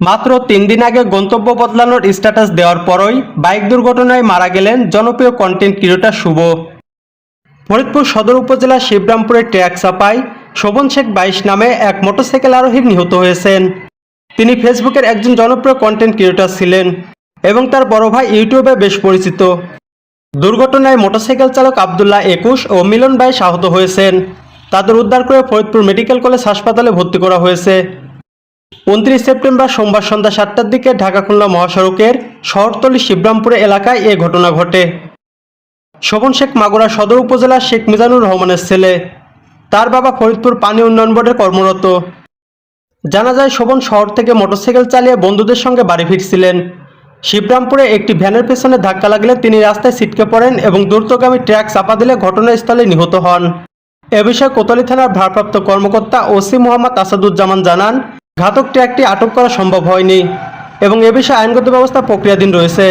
মাত্র তিন দিন আগে গন্তব্য বদলানোর স্ট্যাটাস দেওয়ার পরই বাইক দুর্ঘটনায় মারা গেলেন জনপ্রিয় কন্টেন্ট ক্রিয়েটর শুভ। ফরিদপুর সদর উপজেলার শিবরামপুরের ট্র্যাক চাপায় শোভন শেখ বাইশ নামে এক মোটরসাইকেল আরোহী নিহত হয়েছেন। তিনি ফেসবুকের একজন জনপ্রিয় কন্টেন্ট ক্রিয়েটর ছিলেন এবং তার বড় ভাই ইউটিউবে বেশ পরিচিত। দুর্ঘটনায় মোটরসাইকেল চালক আবদুল্লাহ একুশ ও মিলন ভাই আহত হয়েছেন। তাদের উদ্ধার করে ফরিদপুর মেডিকেল কলেজ হাসপাতালে ভর্তি করা হয়েছে। উনত্রিশ সেপ্টেম্বর সোমবার সন্ধ্যা সাতটার দিকে ঢাকা খুলনা মহাসড়কের শহরতলি শিবরামপুরে এলাকায় এ ঘটনা ঘটে। শোভন শেখ মাগুরা সদর উপজেলার শেখ মিজানুর রহমানের ছেলে। তার বাবা ফরিদপুর পানি উন্নয়ন বোর্ডে কর্মরত। জানা যায়, শোভন শহর থেকে মোটরসাইকেল চালিয়ে বন্ধুদের সঙ্গে বাড়ি ফিরছিলেন। শিবরামপুরে একটি ভ্যানের পেছনে ধাক্কা লাগলে তিনি রাস্তায় ছিটকে পড়েন এবং দ্রুতগামী ট্রাক চাপা দিলে ঘটনাস্থলে নিহত হন। এ বিষয়ে কোতলি থানার ভারপ্রাপ্ত কর্মকর্তা ওসি মোহাম্মদ আসাদুজ্জামান জানান ঘাতক ট্রাকটি আটক করা সম্ভব হয়নি এবং এ বিষয়ে আইনগত ব্যবস্থা প্রক্রিয়াধীন রয়েছে।